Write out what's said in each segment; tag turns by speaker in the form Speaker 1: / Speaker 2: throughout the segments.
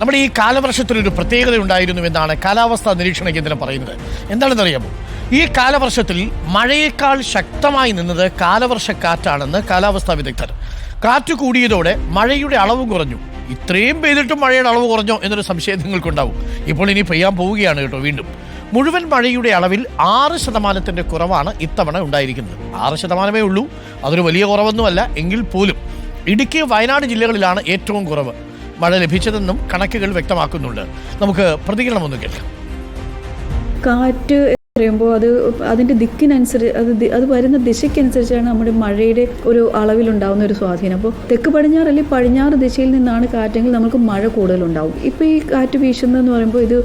Speaker 1: നമ്മുടെ ഈ കാലവർഷത്തിനൊരു പ്രത്യേകത ഉണ്ടായിരുന്നു എന്നാണ് കാലാവസ്ഥാ നിരീക്ഷണ കേന്ദ്രം പറയുന്നത്. എന്താണെന്നറിയാമോ? ഈ കാലവർഷത്തിൽ മഴയേക്കാൾ ശക്തമായി നിന്നത് കാലവർഷക്കാറ്റാണെന്ന് കാലാവസ്ഥാ വിദഗ്ധർ. കാറ്റ് കൂടിയതോടെ മഴയുടെ അളവ് കുറഞ്ഞു. ഇത്രയും പെയ്തിട്ടും മഴയുടെ അളവ് കുറഞ്ഞോ എന്നൊരു സംശയം നിങ്ങൾക്കുണ്ടാവും. ഇപ്പോൾ ഇനി പെയ്യാൻ പോവുകയാണ് കേട്ടോ വീണ്ടും. മുഴുവൻ മഴയുടെ അളവിൽ ആറ് ശതമാനത്തിന്റെ കുറവാണ് ഇത്തവണ ഉണ്ടായിരിക്കുന്നത്. ആറ് ശതമാനമേ ഉള്ളൂ. അതൊരു വലിയ കുറവൊന്നുമല്ല. എങ്കിൽ പോലും ഇടുക്കി വയനാട് ജില്ലകളിലാണ് ഏറ്റവും കുറവ്. മഴ ലഭിച്ചതെന്നും കണക്കുകൾ വ്യക്തമാക്കുന്നുണ്ട്. നമുക്ക് പ്രതികരണം ഒന്ന് കേൾക്കാം.
Speaker 2: കാറ്റ് പറയുമ്പോൾ അത് അതിന്റെ ദിക്കിനനുസരിച്ച് അത് അത് വരുന്ന ദിശയ്ക്കനുസരിച്ചാണ് നമ്മുടെ മഴയുടെ ഒരു അളവിലുണ്ടാകുന്ന ഒരു സ്വാധീനം. അപ്പോൾ തെക്ക് പടിഞ്ഞാറ് അല്ലെങ്കിൽ പടിഞ്ഞാറ് ദിശയിൽ നിന്നാണ് കാറ്റെങ്കിൽ നമുക്ക് മഴ കൂടുതലുണ്ടാവും. ഇപ്പോൾ ഈ കാറ്റ് വീശുന്നതെന്ന് പറയുമ്പോൾ ഇത്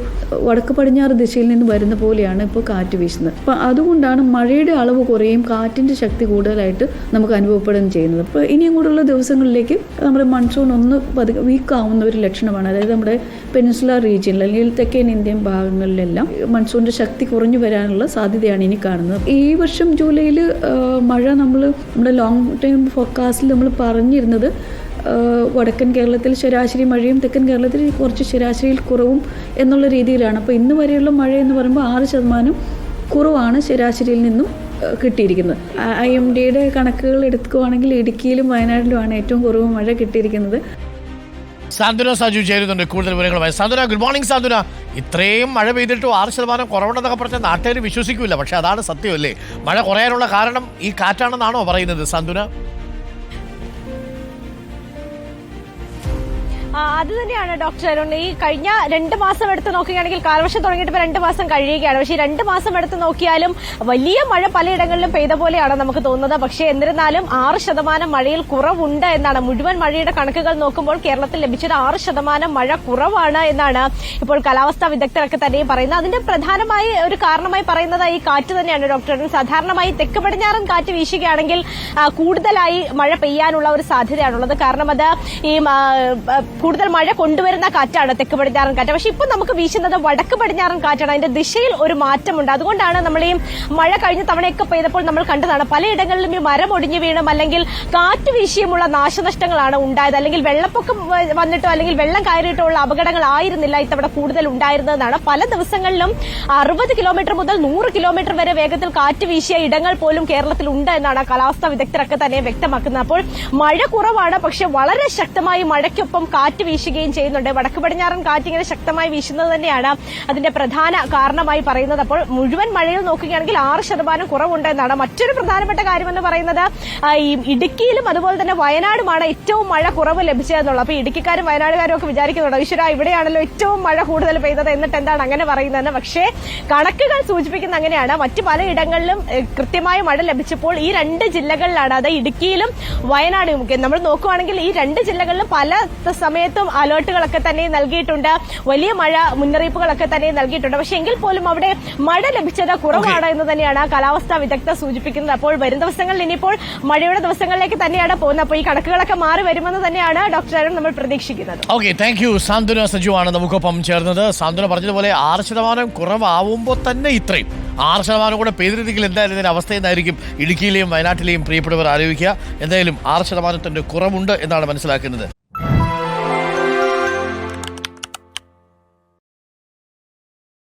Speaker 2: വടക്ക് പടിഞ്ഞാറ് ദിശയിൽ നിന്ന് വരുന്ന പോലെയാണ് ഇപ്പോൾ കാറ്റ് വീശുന്നത്. അപ്പോൾ അതുകൊണ്ടാണ് മഴയുടെ അളവ് കുറയും കാറ്റിന്റെ ശക്തി കൂടുതലായിട്ട് നമുക്ക് അനുഭവപ്പെടുകയും ചെയ്യുന്നത്. അപ്പോൾ ഇനിയും കൂടുതലുള്ള ദിവസങ്ങളിലേക്ക് നമ്മുടെ മൺസൂൺ ഒന്ന് പതുക്കെ വീക്കാവുന്ന ഒരു ലക്ഷണമാണ്. അതായത് നമ്മുടെ പെനിൻസുലാർ റീജിയനിൽ അല്ലെങ്കിൽ തെക്കൻ ഇന്ത്യൻ ഭാഗങ്ങളിലെല്ലാം മൺസൂണിന്റെ ശക്തി കുറഞ്ഞു വരാനുള്ള സാധ്യതയാണ് ഇനി കാണുന്നത്. ഈ വർഷം ജൂലൈയിൽ മഴ നമ്മൾ നമ്മുടെ ലോങ് ടൈം ഫോർകാസ്റ്റിൽ നമ്മൾ പറഞ്ഞിരുന്നത് വടക്കൻ കേരളത്തിൽ ശരാശരി മഴയും തെക്കൻ കേരളത്തിൽ കുറച്ച് ശരാശരിയിൽ കുറവും എന്നുള്ള രീതിയിലാണ്. അപ്പോൾ ഇന്ന് വരെയുള്ള മഴ എന്ന് പറയുമ്പോൾ ആറ് ശതമാനം കുറവാണ് ശരാശരിയിൽ നിന്നും കിട്ടിയിരിക്കുന്നത്. ഐ എം ഡിയുടെ കണക്കുകൾ എടുക്കുകയാണെങ്കിൽ ഇടുക്കിയിലും വയനാട്ടിലുമാണ് ഏറ്റവും കുറവ് മഴ കിട്ടിയിരിക്കുന്നത്.
Speaker 1: സാന്ത്വന സാജു ചേരുന്നുണ്ട്. കൂടുതൽ വിവരങ്ങളുമായി സാന്ത്വന ഗുഡ് മോർണിംഗ് സാന്ത്വന. ഇത്രയും മഴ പെയ്തിട്ടും ആറ് ശതമാനം കുറവുണ്ടെന്നൊക്കെ പറഞ്ഞാൽ നാട്ടുകാർ വിശ്വസിക്കില്ല പക്ഷെ അതാണ് സത്യമല്ലേ മഴ കുറയാനുള്ള കാരണം ഈ കാറ്റാണെന്നാണോ പറയുന്നത് സാന്ത്വന?
Speaker 3: അത് തന്നെയാണ് ഡോക്ടർ അരുൺ. ഈ കഴിഞ്ഞ രണ്ട് മാസം എടുത്ത് നോക്കുകയാണെങ്കിൽ കാലവർഷം തുടങ്ങിയിട്ട് രണ്ട് മാസം കഴിയുകയാണ്. പക്ഷേ രണ്ട് മാസം എടുത്ത് നോക്കിയാലും വലിയ മഴ പലയിടങ്ങളിലും പെയ്ത പോലെയാണ് നമുക്ക് തോന്നുന്നത്. പക്ഷേ എന്നിരുന്നാലും ആറ് ശതമാനം മഴയിൽ കുറവുണ്ട് എന്നാണ്. മുഴുവൻ മഴയുടെ കണക്കുകൾ നോക്കുമ്പോൾ കേരളത്തിൽ ലഭിച്ചത് ആറ് ശതമാനം മഴ കുറവാണ് എന്നാണ് ഇപ്പോൾ കാലാവസ്ഥാ വിദഗ്ധരൊക്കെ തന്നെയും പറയുന്നത്. അതിന്റെ പ്രധാനമായി ഒരു കാരണമായി പറയുന്നത് ഈ കാറ്റ് തന്നെയാണ് ഡോക്ടർ അരുൺ. സാധാരണമായി തെക്ക് പടിഞ്ഞാറൻ കാറ്റ് വീശുകയാണെങ്കിൽ കൂടുതലായി മഴ പെയ്യാനുള്ള ഒരു സാധ്യതയാണുള്ളത്. കാരണം അത് ഈ കൂടുതൽ മഴ കൊണ്ടുവരുന്ന കാറ്റാണ് തെക്ക് പടിഞ്ഞാറൻ കാറ്റ്. പക്ഷെ ഇപ്പൊ നമുക്ക് വീശുന്നത് വടക്ക് പടിഞ്ഞാറൻ കാറ്റാണ്. അതിന്റെ ദിശയിൽ ഒരു മാറ്റമുണ്ട്. അതുകൊണ്ടാണ് നമ്മൾ ഈ മഴ കഴിഞ്ഞ തവണയൊക്കെ പെയ്തപ്പോൾ നമ്മൾ കണ്ടതാണ് പലയിടങ്ങളിലും ഈ മരം ഒടിഞ്ഞു വീണും അല്ലെങ്കിൽ കാറ്റ് വീശിയുമുള്ള നാശനഷ്ടങ്ങളാണ് ഉണ്ടായത്. അല്ലെങ്കിൽ വെള്ളപ്പൊക്കം വന്നിട്ടോ അല്ലെങ്കിൽ വെള്ളം കയറിയിട്ടോ ഉള്ള അപകടങ്ങൾ ആയിരുന്നില്ല ഇത്തവണ കൂടുതൽ ഉണ്ടായിരുന്നതാണ് പല ദിവസങ്ങളിലും അറുപത് കിലോമീറ്റർ മുതൽ നൂറ് കിലോമീറ്റർ വരെ വേഗത്തിൽ കാറ്റ് വീശിയ ഇടങ്ങൾ പോലും കേരളത്തിൽ ഉണ്ട് എന്നാണ് കാലാവസ്ഥാ വിദഗ്ധരൊക്കെ തന്നെ വ്യക്തമാക്കുന്നത്. അപ്പോൾ മഴ കുറവാണ്. പക്ഷെ വളരെ ശക്തമായി മഴയ്ക്കൊപ്പം കാറ്റ് വീശുകയും ചെയ്യുന്നുണ്ട്. വടക്ക് പടിഞ്ഞാറൻ കാറ്റ് ഇങ്ങനെ ശക്തമായി വീശുന്നത് തന്നെയാണ് അതിന്റെ പ്രധാന കാരണമായി പറയുന്നത്. അപ്പോൾ മുഴുവൻ മഴയിൽ നോക്കുകയാണെങ്കിൽ ആറ് ശതമാനം കുറവുണ്ട് എന്നാണ് മറ്റൊരു പ്രധാനപ്പെട്ട കാര്യം എന്ന് പറയുന്നത് ഈ ഇടുക്കിയിലും അതുപോലെ തന്നെ വയനാടുമാണ് ഏറ്റവും മഴ കുറവ് ലഭിച്ചതെന്നുള്ളത്. അപ്പൊ ഇടുക്കിക്കാരും വയനാടുകാരും ഒക്കെ വിചാരിക്കുന്നുണ്ട് ഈശ്വര ഇവിടെയാണല്ലോ ഏറ്റവും മഴ കൂടുതൽ പെയ്തത് എന്നിട്ട് എന്താണ് അങ്ങനെ പറയുന്നതെന്ന്. പക്ഷേ കണക്കുകൾ സൂചിപ്പിക്കുന്ന അങ്ങനെയാണ്. മറ്റ് പലയിടങ്ങളിലും കൃത്യമായ മഴ ലഭിച്ചപ്പോൾ ഈ രണ്ട് ജില്ലകളിലാണ്. അത് ഇടുക്കിയിലും വയനാടും. നമ്മൾ നോക്കുവാണെങ്കിൽ ഈ രണ്ട് ജില്ലകളിലും പല ത- സമയത്തും അലേർട്ടുകളൊക്കെ തന്നെ നൽകിയിട്ടുണ്ട്. വലിയ മഴ മുന്നറിയിപ്പുകളൊക്കെ തന്നെ നൽകിയിട്ടുണ്ട്. പക്ഷേ എങ്കിൽ പോലും അവിടെ മഴ ലഭിച്ചത് കുറവാണ് എന്ന് തന്നെയാണ് കാലാവസ്ഥാ വിദഗ്ധർ സൂചിപ്പിക്കുന്നത്. അപ്പോൾ വരും ദിവസങ്ങളിൽ ഇനിയിപ്പോൾ മഴയുടെ ദിവസങ്ങളിലേക്ക് തന്നെയാണ് പോകുന്നത്. അപ്പോൾ ഈ കണക്കുകളൊക്കെ മാറി വരുമെന്ന് തന്നെയാണ് ഡോക്ടർ അരുൺ നമ്മൾ പ്രതീക്ഷിക്കുന്നത്.
Speaker 1: ഓക്കെ താങ്ക് യു സാന്ത്വന സജു ആണ് നമുക്കൊപ്പം ചേർന്നത്. സാന്ത്വന പറഞ്ഞതുപോലെ ആറ് ശതമാനം കുറവാവുമ്പോൾ തന്നെ ഇത്രയും. ആറ് ശതമാനം കൂടെ പെയ്തിരുന്നെങ്കിൽ എന്തായാലും ഇതിന്റെ അവസ്ഥ എന്തായിരിക്കും? ഇടുക്കിയിലെയും വയനാട്ടിലെയും പ്രിയപ്പെട്ടവർ ആലോചിക്കുക. എന്തായാലും ആറ് ശതമാനത്തിന്റെ കുറവുണ്ട് എന്നാണ് മനസ്സിലാക്കുന്നത്.